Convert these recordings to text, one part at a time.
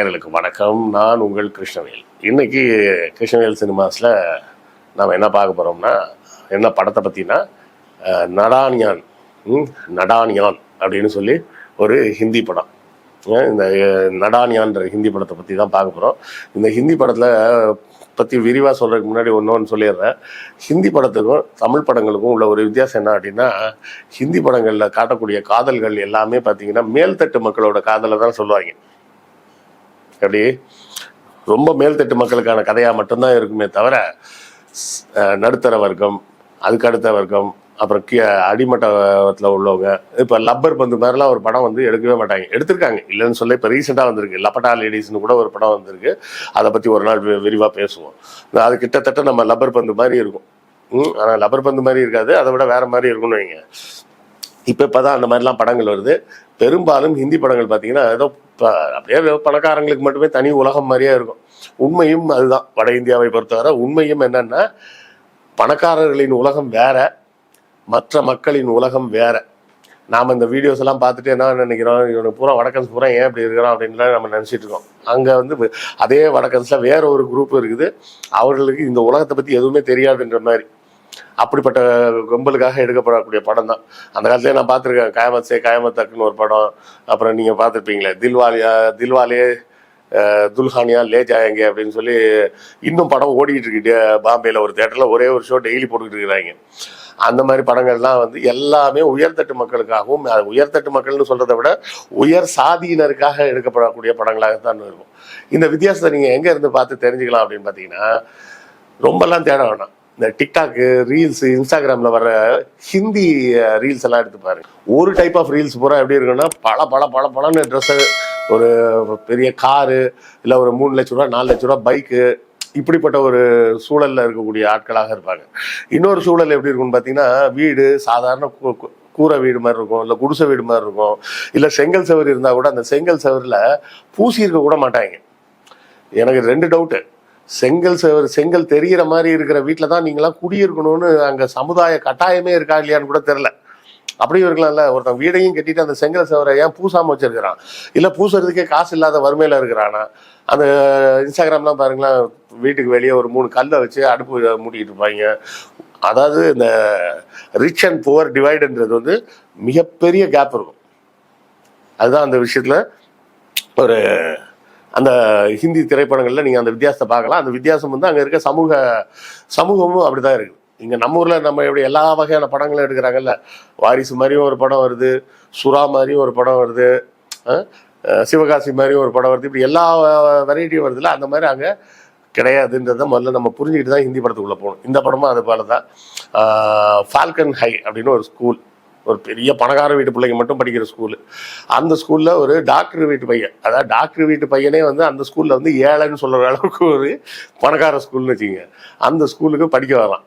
நேயர்களுக்கு வணக்கம். நான் உங்கள் கிருஷ்ணவேல். இன்னைக்கு கிருஷ்ணவேல் சினிமாஸில் நாம் என்ன பார்க்க போகிறோம்னா என்ன படத்தை பற்றினா நடானியான் நடானியான் அப்படின்னு சொல்லி ஒரு ஹிந்தி படம். இந்த நடானியான்ற ஹிந்தி படத்தை பற்றி தான் பார்க்க போகிறோம் இந்த ஹிந்தி படத்தில் பற்றி விரிவாக சொல்கிறதுக்கு முன்னாடி ஒன்று ஒன்று சொல்லிடுறேன். ஹிந்தி படத்துக்கும் தமிழ் படங்களுக்கும் உள்ள ஒரு வித்தியாசம் என்ன அப்படின்னா ஹிந்தி படங்களில் காட்டக்கூடிய காதல்கள் எல்லாமே பார்த்தீங்கன்னா மேல்தட்டு மக்களோட காதலை தான் சொல்லுவாங்க. அப்படி ரொம்ப மேல்தட்டு மக்களுக்கான கதையாக மட்டும்தான் இருக்குமே தவிர நடுத்தர வர்க்கம் அதுக்கு அடுத்த வர்க்கம் அப்புறம் கீ அடிமட்டத்தில் உள்ளவங்க இப்போ லப்பர் பந்து மாதிரிலாம் ஒரு படம் வந்து எடுக்கவே மாட்டாங்க. எடுத்திருக்காங்க. இல்லைன்னு சொல்ல இப்போ ரீசெண்டாக வந்திருக்கு. லப்பட்டா லேடிஸ்னு கூட ஒரு படம் வந்திருக்கு. அதை பற்றி ஒரு நாள் விரிவாக பேசுவோம். அது கிட்டத்தட்ட நம்ம லப்பர் பந்து மாதிரி இருக்கும். ம் ஆனால் லப்பர் பந்து மாதிரி இருக்காது. அதை விட வேறு மாதிரி இருக்கும்னு வைங்க. இப்போ இப்போ தான் அந்த மாதிரிலாம் படங்கள் வருது. பெரும்பாலும் ஹிந்தி படங்கள் பார்த்தீங்கன்னா ஏதோ ப- அப்படியே பணக்காரங்களுக்கு மட்டுமே தனி உலகம் மாதிரியே இருக்கும். உண்மையும் அதுதான். வட இந்தியாவை பொறுத்தவரை உண்மையும் என்னன்னா பணக்காரர்களின் உலகம் வேற மற்ற மக்களின் உலகம் வேற. நாம் இந்த வீடியோஸ் எல்லாம் பார்த்துட்டு என்ன நினைக்கிறோம்? இவனுக்கு பூரா வடக்கன்ஸ் பூரா ஏன் இப்படி இருக்கிறோம் அப்படின்லாம் நம்ம நினச்சிட்டு இருக்கோம். அங்கே வந்து அதே வடக்கன்ஸில் வேற ஒரு குரூப் இருக்குது. அவர்களுக்கு இந்த உலகத்தை பற்றி எதுவுமே தெரியாதுன்ற மாதிரி. அப்படிப்பட்ட கும்பலுக்காக எடுக்கப்படக்கூடிய படம் தான் அந்த காலத்திலே நான் பார்த்துருக்கேன். காயமத் சே ஒரு படம். அப்புறம் நீங்கள் பார்த்துருப்பீங்களே தில்வாலியா தில்வாலே துல்ஹானியா லே ஜாயங்க அப்படின்னு சொல்லி இன்னும் படம் ஓடிக்கிட்டு இருக்கு பாம்பேயில் ஒரு தேட்டரில் ஒரே ஒரு ஷோ டெய்லி போட்டுக்கிட்டு இருக்கிறாங்க. அந்த மாதிரி படங்கள்லாம் வந்து எல்லாமே உயர்தட்டு மக்களுக்காகவும் அது உயர்தட்டு மக்கள்னு சொல்கிறத விட உயர் சாதியினருக்காக எடுக்கப்படக்கூடிய படங்களாக தான் இருக்கும். இந்த வித்தியாசத்தை நீங்கள் எங்கே இருந்து பார்த்து தெரிஞ்சுக்கலாம் அப்படின்னு பார்த்தீங்கன்னா ரொம்பலாம் தேட வேணாம். இந்த டிக்டாக்கு ரீல்ஸ் இன்ஸ்டாகிராமில் வர ஹிந்தி ரீல்ஸ் எல்லாம் எடுத்து பாருங்க ஒரு டைப் ஆஃப் ரீல்ஸ் பூரா எப்படி இருக்குன்னா பல பல பல பலன்னு ட்ரெஸ்ஸு ஒரு பெரிய காரு இல்லை ஒரு மூணு லட்ச ரூபா நாலு லட்ச ரூபா பைக்கு இப்படிப்பட்ட ஒரு சூழலில் இருக்கக்கூடிய ஆட்களாக இருப்பாங்க. இன்னொரு சூழல் எப்படி இருக்கும்னு பார்த்தீங்கன்னா வீடு சாதாரண கூரை வீடு மாதிரி இருக்கும் இல்லை குடிசை வீடு மாதிரி இருக்கும் இல்லை செங்கல் செவர் இருந்தால் கூட அந்த செங்கல் சவரில் பூசி இருக்க கூட மாட்டாங்க. எனக்கு ரெண்டு டவுட்டு செங்கல் செவர் செங்கல் தெரிகிற மாதிரி இருக்கிற வீட்டில் தான் நீங்களாம் குடியிருக்கணும்னு அங்கே சமுதாய கட்டாயமே இருக்கா இல்லையான்னு கூட தெரில அப்படியும் இருக்கலாம்ல ஒருத்தன் வீடையும் கட்டிட்டு அந்த செங்கல் சவரை ஏன் பூசாம வச்சிருக்கிறான்? இல்லை பூசுறதுக்கே காசு இல்லாத வறுமையில இருக்கிறானா? அந்த இன்ஸ்டாகிராம்லாம் பாருங்களேன். வீட்டுக்கு வெளியே ஒரு மூணு கல்லை வச்சு அடுப்பு மூடிட்டு இருப்பாங்க. அதாவது இந்த ரிச் அண்ட் புவர் டிவைடுன்றது வந்து மிகப்பெரிய கேப் இருக்கும். அதுதான் அந்த விஷயத்துல ஒரு அந்த ஹிந்தி திரைப்படங்களில் நீங்கள் அந்த வித்தியாசத்தை பார்க்கலாம். அந்த வித்தியாசம் வந்து அங்கே இருக்க சமூக சமூகமும் அப்படிதான் இருக்குது இங்கே நம்ம ஊரில் நம்ம எப்படி எல்லா வகையான படங்களும் எடுக்கிறாங்கல்ல. வாரிசு மாதிரியும் ஒரு படம் வருது சுறா மாதிரியும் ஒரு படம் வருது சிவகாசி மாதிரியும் ஒரு படம் வருது. இப்படி எல்லா வெரைட்டியும் வருதுல்ல அந்த மாதிரி அங்கே கிடையாதுன்றத முதல்ல நம்ம புரிஞ்சுக்கிட்டு தான் ஹிந்தி படத்துக்குள்ளே போகணும். இந்த படமும் அது போல தான் ஃபால்கன் ஹை அப்படின்னு ஒரு ஸ்கூல் ஒரு பெரிய பணக்கார வீட்டு பிள்ளைங்க மட்டும் படிக்கிற ஸ்கூலு அந்த ஸ்கூலில் ஒரு டாக்டர் வீட்டு பையன். அதாவது டாக்டர் வீட்டு பையனே வந்து அந்த ஸ்கூலில் வந்து ஏழைன்னு சொல்கிற அளவுக்கு ஒரு பணக்கார ஸ்கூல்னு வச்சுங்க அந்த ஸ்கூலுக்கு படிக்க வரலாம்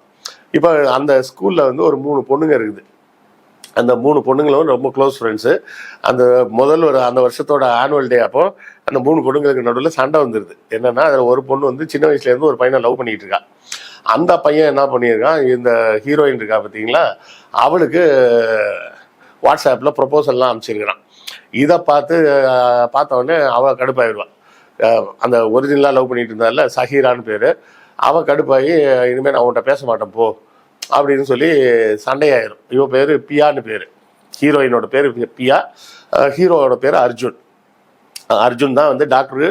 இப்போ அந்த ஸ்கூலில் வந்து ஒரு மூணு பொண்ணுங்க இருக்குது. அந்த மூணு பொண்ணுங்களும் ரொம்ப க்ளோஸ் ஃப்ரெண்ட்ஸு அந்த முதல் ஒரு அந்த வருஷத்தோட ஆனுவல் டே அப்போ அந்த மூணு பொண்ணுங்களுக்கு நடுவில் சண்டை வந்துடுது என்னென்னா அதில் ஒரு பொண்ணு வந்து சின்ன வயசுலேருந்து ஒரு பையனை லவ் பண்ணிகிட்டு இருக்கா. அந்த பையன் என்ன பண்ணியிருக்கான்? இந்த ஹீரோயின் இருக்கா பார்த்தீங்களா? அவளுக்கு வாட்ஸ்அப்பில் ப்ரொபோசல்லாம் அனுப்பிச்சிருக்கிறான். இதை பார்த்து பார்த்த உடனே அவள் கடுப்பாயிடுவான் அந்த ஒரிஜினலாக லவ் பண்ணிட்டு இருந்தால சஹீரான்னு பேர். அவன் கடுப்பாகி இனிமேல் நான் அவன்கிட்ட பேச மாட்டேன் போ. அப்படின்னு சொல்லி சண்டையாயிரும். இவன் பேர் பியான்னு பேர். ஹீரோயினோட பேர் பியா. ஹீரோவோட பேர் அர்ஜுன். அர்ஜுன் தான் வந்து டாக்டரு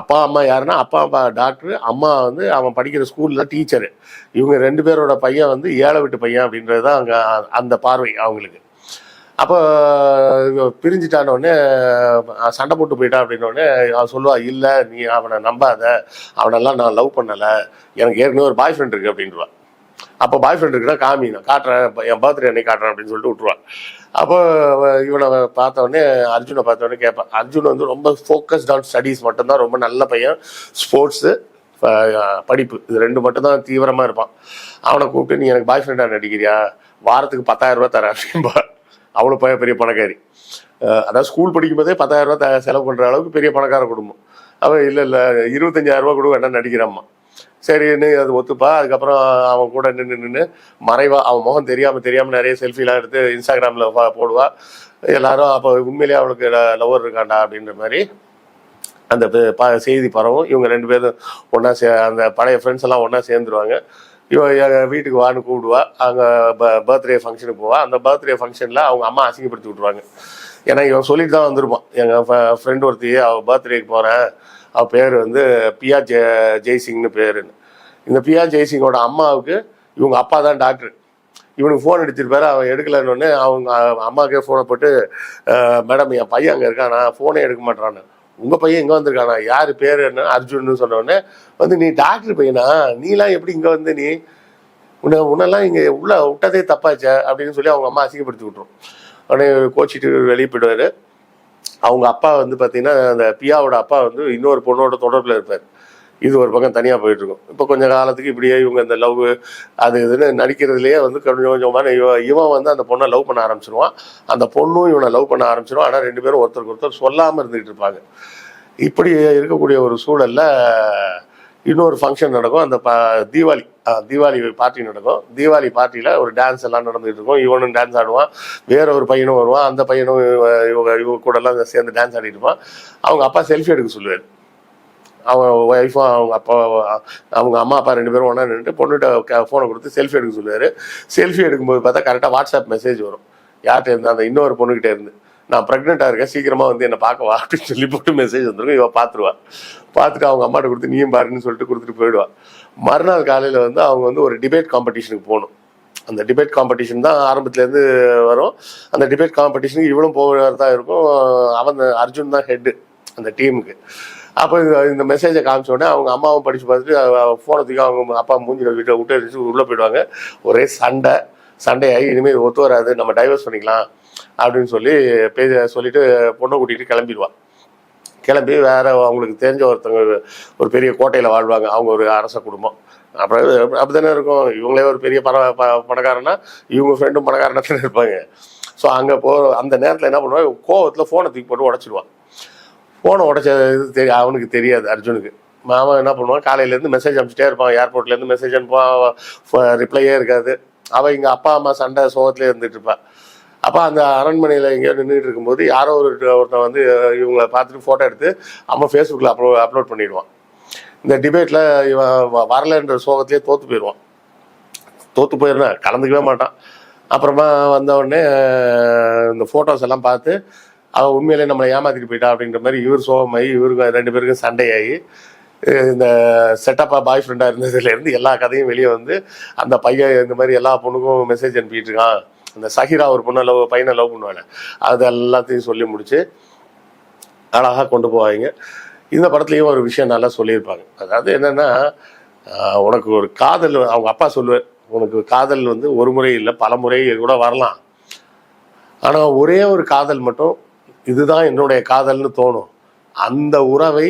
அப்பா அம்மா யாருன்னா அப்பா அப்பா டாக்டரு அம்மா வந்து அவன் படிக்கிற ஸ்கூலில் டீச்சரு இவங்க ரெண்டு பேரோட பையன் வந்து ஏழை விட்டு பையன் அப்படின்றது தான் அங்கே அந்த பார்வை அவங்களுக்கு. அப்போ பிரிஞ்சிட்டானோடனே உடனே சண்டை போட்டு போயிட்டான் அப்படின்ன அவன் சொல்லுவா இல்லை நீ அவனை நம்பாத. அவனெல்லாம் நான் லவ் பண்ணலை. எனக்கு ஏற்கனவே ஒரு பாய் ஃப்ரெண்ட் இருக்கு அப்படின்ட்டுருவா அப்போ பாய் ஃப்ரெண்ட் இருக்குன்னா காமி நான் காட்டுறேன் என் பர்த்டே அன்னைக்கு காட்டுறேன் அப்படின்னு சொல்லிட்டு விட்ருவான் அப்போ இவனை பார்த்த உடனே அர்ஜுனை பார்த்த கேட்பேன். கேட்பான் அர்ஜுன் வந்து ரொம்ப ஃபோக்கஸ்ட் ஆன் ஸ்டடீஸ் மட்டும்தான் ரொம்ப நல்ல பையன். ஸ்போர்ட்ஸு படிப்பு இது ரெண்டு மட்டும்தான் தீவிரமாக இருப்பான். அவனை கூப்பிட்டு நீ எனக்கு பாய் ஃப்ரெண்டாக நடிக்கிறியா? வாரத்துக்கு பத்தாயிரம் ரூபாய் தரேன் அப்படின்பா அவ்வளோ பையன் பெரிய பணக்காரி. அதாவது ஸ்கூல் படிக்கும்போதே பத்தாயிரம் த- செலவு பண்ணுற அளவுக்கு பெரிய பணக்கார குடும்பம். அவன் இல்லை இல்லை இருபத்தஞ்சாயிரம் ரூபா கொடுக்க வேண்டாம் நடிக்கிறாம்மா. சரின்னு அது ஒத்துப்பா. அதுக்கப்புறம் அவன் கூட நின்று நின்று மறைவா அவன் முகம் தெரியாம தெரியாம நிறைய செல்ஃபிலாம் எடுத்து இன்ஸ்டாகிராம்ல போடுவா. எல்லாரும் அப்போ உண்மையிலேயே அவளுக்கு லவர் இருக்காண்டா அப்படின்ற மாதிரி அந்த ப- செய்தி பரவும். இவங்க ரெண்டு பேரும் ஒன்றா சே அந்த பழைய ஃப்ரெண்ட்ஸ் எல்லாம் ஒன்றா சேர்ந்துருவாங்க. இவன் எங்கள் வீட்டுக்கு வான்னு கூப்பிடுவா. அங்கே ப பர்த்டே ஃபங்க்ஷனுக்கு போவா. அந்த பர்த்டே ஃபங்க்ஷனில் அவங்க அம்மா அசிங்கப்படுத்தி விட்ருவாங்க ஏன்னா இவன் சொல்லிட்டு தான் வந்திருப்பான் எங்கள் ஃப்ரெண்ட் ஒருத்தி அவள் பர்த்டேக்கு போகிறேன் அவள் பேர் வந்து பியா ஜெ ஜெய்சிங்னு பேருன்னு. இந்த பியா ஜெய்சிங்கோட அம்மாவுக்கு இவங்க அப்பா தான் டாக்டர். இவனுக்கு ஃபோன் அடிச்சிருப்பாரு அவன் எடுக்கலன்னு அவங்க அம்மாவுக்கே ஃபோனை போட்டு மேடம் என் பையன் அங்கே இருக்கானா ஃபோனே எடுக்க மாட்டான்னு உங்கள் பையன் இங்கே வந்திருக்கானா? யார் பேர் என்ன அர்ஜுன்னு சொன்னோடனே வந்து நீ டாக்டர் பையனா? நீலாம் எப்படி இங்கே வந்து நீ உன்னை உன்னெல்லாம் இங்கே உள்ள விட்டதே தப்பாச்சே அப்படின்னு சொல்லி அவங்க அம்மா அசிங்கப்படுத்தி விட்ரும் உடனே கோச்சிட்டு வெளியே போயிடுவார். அவங்க அப்பா வந்து பார்த்தீங்கன்னா அந்த பியாவோட அப்பா வந்து இன்னொரு பொண்ணோட தொடர்பில் இருப்பார். இது ஒரு பக்கம் தனியாக போயிட்டு இருக்கும். இப்போ கொஞ்சம் காலத்துக்கு இப்படியே இவங்க இந்த லவ் அது இதுன்னு நடிக்கிறதுலேயே வந்து கொஞ்சம் கொஞ்சமான இவன் இவன் வந்து அந்த பொண்ணை லவ் பண்ண ஆரம்பிச்சிருவான். அந்த பொண்ணும் இவனை லவ் பண்ண ஆரம்பிச்சிருவான். ஆனால் ரெண்டு பேரும் ஒருத்தருக்கு ஒருத்தர் சொல்லாமல் இருந்துகிட்டு இருப்பாங்க. இப்படி இருக்கக்கூடிய ஒரு சூழல்ல இன்னொரு ஃபங்க்ஷன் நடக்கும். அந்த ப தீபாவளி. தீபாவளி பார்ட்டி நடக்கும். தீபாவளி பார்ட்டியில் ஒரு டான்ஸ் எல்லாம் நடந்துகிட்டு இருக்கும். இவனும் டான்ஸ் ஆடுவான். வேற ஒரு பையனும் வருவான். அந்த பையனும் இவங்க இவங்க கூட எல்லாம் சேர்ந்து டான்ஸ் ஆடிட்டு இருப்பான். அவங்க அப்பா செல்ஃபி எடுக்க சொல்லுவார். அவன் ஒய்ஃபும் அவங்க அப்பா அவங்க அம்மா அப்பா ரெண்டு பேரும் ஒன்றா நின்றுட்டு பொண்ணுகிட்ட ஃபோனை கொடுத்து செல்ஃபி எடுக்க சொல்லுவார். செல்ஃபி எடுக்கும்போது பார்த்தா கரெக்டாக வாட்ஸ்அப் மெசேஜ் வரும். யார்கிட்ட இருந்து? அந்த இன்னொரு பொண்ணுகிட்ட இருந்து. நான் ப்ரெக்னெண்ட்டாக இருக்கேன். சீக்கிரமாக வந்து என்னை பார்க்க வா அப்படின்னு சொல்லி போட்டு மெசேஜ் வந்துருக்கும். இவன் பார்த்துருவா. பார்த்துட்டு அவங்க அம்மாட்ட கொடுத்து நீயும் பாருன்னு சொல்லிட்டு கொடுத்துட்டு போயிடுவா. மறுநாள் காலையில் வந்து அவங்க வந்து ஒரு டிபேட் காம்படிஷனுக்கு போகணும். அந்த டிபேட் காம்படிஷன் தான் ஆரம்பத்துலேருந்து வரும். அந்த டிபேட் காம்படிஷனுக்கு இவளும் போகிறதா இருக்கும். அவன் அர்ஜுன் தான் ஹெட்டு அந்த டீமுக்கு அப்போ இந்த- இந்த மெசேஜை காமிச்ச உடனே அவங்க அம்மாவும் படித்து பார்த்துட்டு ஃபோனை அவங்க அப்பா மூஞ்சி வீட்டை விட்டு அடிச்சு உள்ளே போயிடுவாங்க. ஒரே சண்டை. சண்டையாகி இனிமேல் ஒத்து வராது நம்ம டைவர்ஸ் பண்ணிக்கலாம் அப்படின்னு சொல்லி பே சொல்லிட்டு பொண்ணை கூட்டிகிட்டு கிளம்பிடுவான் கிளம்பி வேற அவங்களுக்கு தெரிஞ்ச ஒருத்தவங்க ஒரு பெரிய கோட்டையில் வாழ்வாங்க. அவங்க ஒரு அரச குடும்பம். அப்புறம் அப்படிதானே இருக்கும்? இவங்களே ஒரு பெரிய பண ப- பணக்காரனா இவங்க ஃப்ரெண்டும் பணக்காரனா தானே இருப்பாங்க. ஸோ அங்கே போ அந்த நேரத்தில் என்ன பண்ணுவாங்க? கோவத்தில் ஃபோனை தூக்கி போட்டு உடச்சிடுவான். ஃபோனை உடச்ச இது தெரிய அவனுக்கு தெரியாது அர்ஜுனுக்கு. மாமா என்ன பண்ணுவான்? காலையிலேருந்து மெசேஜ் அனுப்பிச்சிட்டே இருப்பான். ஏர்போர்ட்லேருந்து மெசேஜ் அனுப்புவான். ரிப்ளையே இருக்காது. அவள் இங்கே அப்பா அம்மா சண்டை சோகத்திலே இருந்துட்டு இருப்பான். அப்போ அந்த அரண்மனையில் எங்கேயோ நின்றுட்டு இருக்கும்போது யாரோ ஒரு ஒருத்தன் வந்து இவங்களை பார்த்துட்டு ஃபோட்டோ எடுத்து அவன் ஃபேஸ்புக்கில் அப்லோ அப்லோட் பண்ணிடுவான். இந்த டிபேட்டில் இவன் வ- வரலைன்ற சோகத்திலே தோற்று போயிடுவான். தோற்று போயிருந்தா கலந்துக்கவே மாட்டான். அப்புறமா வந்தவுடனே இந்த ஃபோட்டோஸ் எல்லாம் பார்த்து அவன் உண்மையிலே நம்மளை ஏமாத்திட்டு போயிட்டா அப்படின்ற மாதிரி இவர் சோகமாகி இவருக்கு ரெண்டு பேருக்கும் சண்டையாகி இந்த செட்டப்பா பாய் ஃப்ரெண்டாக இருந்ததுலேருந்து எல்லா கதையும் வெளியே வந்து அந்த பையன் இந்த மாதிரி எல்லா பொண்ணுக்கும் மெசேஜ் அனுப்பிட்டு இருக்கான். அந்த சஹிரா ஒரு பொண்ணை லவ் பையனை லவ் பண்ணுவாங்க அது எல்லாத்தையும் சொல்லி முடிச்சு அழகாக கொண்டு போவாங்க. இந்த படத்துலையும் ஒரு விஷயம் நல்லா சொல்லியிருப்பாங்க. அதாவது என்னென்னா உனக்கு ஒரு காதல் அவங்க அப்பா சொல்லுவார் உனக்கு காதல் வந்து ஒரு முறை இல்லை பல முறை கூட வரலாம். ஆனால் ஒரே ஒரு காதல் மட்டும் இதுதான் என்னுடைய காதல்னு தோணும். அந்த உறவை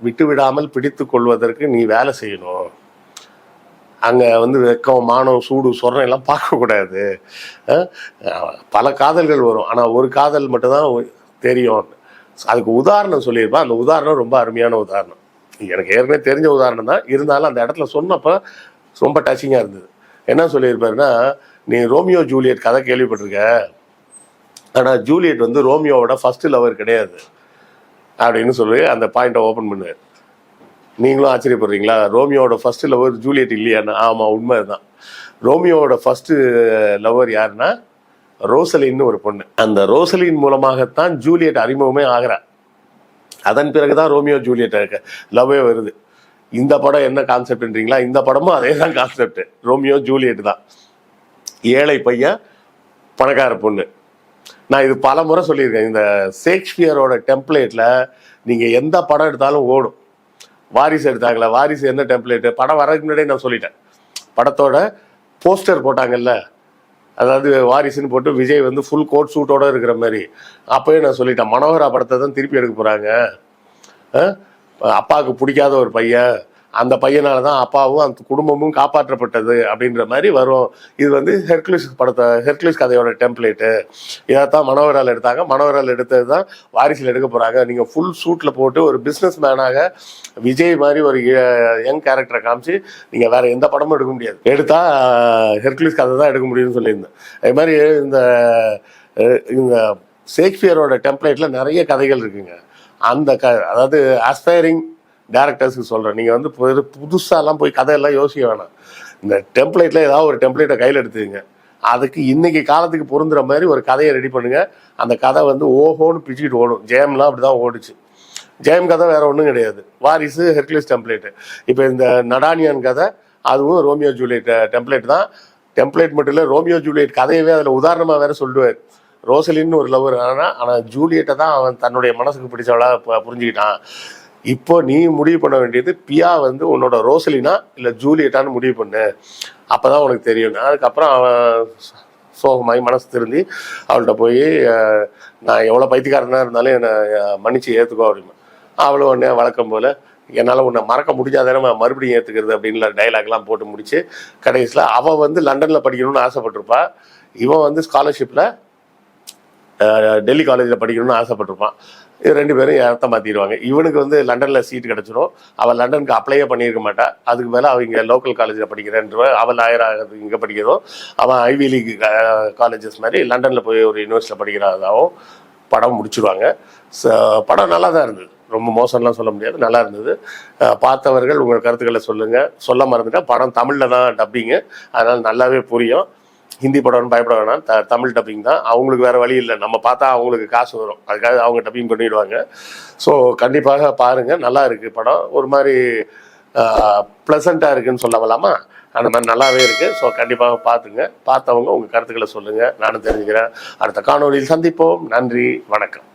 விட்டு விடாமல் பிடித்து கொள்வதற்கு நீ வேலை செய்யணும். அங்கே வந்து வெக்கம் மானம் சூடு சொரணம் எல்லாம் பார்க்கக்கூடாது பல காதல்கள் வரும். ஆனால் ஒரு காதல் மட்டும்தான் தெரியும். அதுக்கு உதாரணம் சொல்லியிருப்பேன். அந்த உதாரணம் ரொம்ப அருமையான உதாரணம். எனக்கு ஏற்கனவே தெரிஞ்ச உதாரணம் தான். இருந்தாலும் அந்த இடத்துல சொன்னப்போ ரொம்ப டச்சிங்காக இருந்தது. என்ன சொல்லியிருப்பாருன்னா நீ ரோமியோ ஜூலியட் கதை கேள்விப்பட்டிருக்க? ஆனால் ஜூலியட் வந்து ரோமியோவோட ஃபஸ்ட்டு லவர் கிடையாது. அப்படின்னு சொல்லி அந்த பாயிண்ட்டை ஓப்பன் பண்ணுவார். நீங்களும் ஆச்சரியப்படுறீங்களா? ரோமியோவோட ஃபர்ஸ்ட் லவர் ஜூலியட் இல்லையான்னு? ஆமாம் உண்மை தான் ரோமியோவோட ஃபர்ஸ்ட் லவர் யாருன்னா? ரோசலின்னு ஒரு பொண்ணு. அந்த ரோசலின் மூலமாகத்தான் ஜூலியட் அறிமுகமே ஆகிறா. அதன் பிறகுதான் ரோமியோ ஜூலியட் லவ்வே வருது. இந்த படம் என்ன கான்செப்ட்ன்றீங்களா இந்த படமும் அதே தான் கான்செப்ட் ரோமியோ ஜூலியட் தான். ஏழை பையன் பணக்கார பொண்ணு. நான் இது பல முறை சொல்லியிருக்கேன். இந்த ஷேக்ஸ்பியரோட டெம்ப்ளேட்டில் நீங்கள் எந்த படம் எடுத்தாலும் ஓடும். வாரிசு எடுத்தாங்களே வாரிசு என்ன டெம்ப்ளேட்டு படம் வரதுக்கு முன்னாடியே நான் சொல்லிட்டேன். படத்தோட போஸ்டர் போட்டாங்கல்ல அதாவது வாரிசுன்னு போட்டு விஜய் வந்து ஃபுல் கோட் சூட்டோட இருக்கிற மாதிரி. அப்போயே நான் சொல்லிட்டேன் மனோகரா படத்தை தான் திருப்பி எடுக்க போகிறாங்க அப்பாவுக்கு பிடிக்காத ஒரு பையன். அந்த பையனால தான் அப்பாவும் அந்த குடும்பமும் காப்பாற்றப்பட்டது அப்படின்ற மாதிரி வரும். இது வந்து ஹெர்குலிஸ் படத்தை ஹெர்குலிஸ் கதையோட டெம்ப்ளேட்டு. இதைத்தான் மனோகரால் எடுத்தாங்க. மனோகரால் எடுத்தது தான் வாரிசில் எடுக்க போகிறாங்க நீங்கள் ஃபுல் சூட்டில் போட்டு ஒரு பிஸ்னஸ் மேனாக விஜய் மாதிரி ஒரு யங் கேரக்டரை காமிச்சு நீங்கள் வேற எந்த படமும் எடுக்க முடியாது. எடுத்தால் ஹெர்குலிஸ் கதை தான் எடுக்க முடியும்னு சொல்லியிருந்தேன். அது மாதிரி இந்த இந்த ஷேக்ஸ்பியரோட டெம்ப்ளேட்டில் நிறைய கதைகள் இருக்குங்க. அந்த க அதாவது ஆஸ்பைரிங் டேரக்டர்ஸ்க்கு சொல்கிறேன் நீங்கள் வந்து புது புதுசாலாம் போய் கதையெல்லாம் யோசிக்க வேணாம். இந்த டெம்ப்ளேட்டில் ஏதாவது ஒரு டெம்ப்ளேட்டை கையில் எடுத்துக்கங்க. அதுக்கு இன்னைக்கு காலத்துக்கு பொருந்துற மாதிரி ஒரு கதையை ரெடி பண்ணுங்க. அந்த கதை வந்து ஓஹோன்னு பிச்சுக்கிட்டு ஓடும். ஜெயம்லாம் அப்படி தான் ஓடுச்சு. ஜெயம் கதை வேற ஒன்றும் கிடையாது. வாரிசு ஹெர்குலிஸ் டெம்ப்ளேட்டு இப்போ இந்த நடானியன் கதை அதுவும் ரோமியோ ஜூலியட் டெம்ப்ளேட் தான். டெம்ப்ளேட் மட்டும் இல்லை ரோமியோ ஜூலியட் கதையவே அதில் உதாரணமாக வேற சொல்லுவார். ரோசலின்னு ஒரு லவர் ஆனால் ஆனால் ஜூலியட்டை தான் அவன் தன்னுடைய மனசுக்கு பிடிச்சவளாக புரிஞ்சுக்கிட்டான். இப்போ நீ முடிவு பண்ண வேண்டியது பியா வந்து உன்னோட ரோசலினா இல்லை ஜூலியட்டான்னு முடிவு பண்ணு. அப்போ தான் உனக்கு தெரியும். அதுக்கப்புறம் அவன் சோகமாகி மனசு திருந்தி அவள்கிட்ட போய் நான் எவ்வளோ பைத்தியக்காரனாக இருந்தாலும் என்னை மன்னிச்சு ஏற்றுக்கோ அப்படின்னு. அவளும் உடனே வழக்கம் போல் என்னால் உன்னை மறக்க முடிஞ்சாதானே மறுபடியும் ஏற்றுக்கிறது அப்படின்ல டைலாக்லாம் போட்டு முடிச்சு கடைசியில் அவள் வந்து லண்டனில் படிக்கணும்னு ஆசைப்பட்டிருப்பா. இவன் வந்து ஸ்காலர்ஷிப்பில் டெல்லி காலேஜில் படிக்கணும்னு ஆசைப்பட்டிருப்பான். இது ரெண்டு பேரும் இடத்த மாற்றிடுவாங்க இவனுக்கு வந்து லண்டனில் சீட் கிடச்சிரும். அவள் லண்டனுக்கு அப்ளையே பண்ணியிருக்க மாட்டா. அதுக்கு மேலே அவள் இங்கே லோக்கல் காலேஜில் படிக்கிறேன்ற அவள் லாயராக இங்கே படிக்கிறோம் அவன் ஐவி லீக் காலேஜஸ் மாதிரி லண்டனில் போய் ஒரு யூனிவர்சிட்டியில் படிக்கிறதாகவும் படம் முடிச்சிருவாங்க. ஸோ படம் நல்லா தான் இருந்தது. ரொம்ப மோசம்லாம் சொல்ல முடியாது. நல்லா இருந்தது. பார்த்தவர்கள் உங்கள் கருத்துக்களை சொல்லுங்கள் சொல்ல மறந்துட்டால் படம் தமிழில் தான் டப்பிங்கு அதனால் நல்லாவே புரியும். ஹிந்தி படம்னு பயப்பட வேணாம். த தமிழ் டப்பிங் தான். அவங்களுக்கு வேறு வழி இல்லை. நம்ம பார்த்தா அவங்களுக்கு காசு வரும். அதுக்காக அவங்க டப்பிங் பண்ணிடுவாங்க. ஸோ கண்டிப்பாக பாருங்கள் நல்லா இருக்குது படம். ஒரு மாதிரி ப்ளசண்ட்டாக இருக்குன்னு சொல்ல வரலாமா? அந்த மாதிரி நல்லாவே இருக்குது ஸோ கண்டிப்பாக பார்த்துங்க. பார்த்தவங்க உங்கள் கருத்துக்களை சொல்லுங்கள் நானும் தெரிஞ்சுக்கிறேன். அடுத்த காணொலியில் சந்திப்போம். நன்றி. வணக்கம்.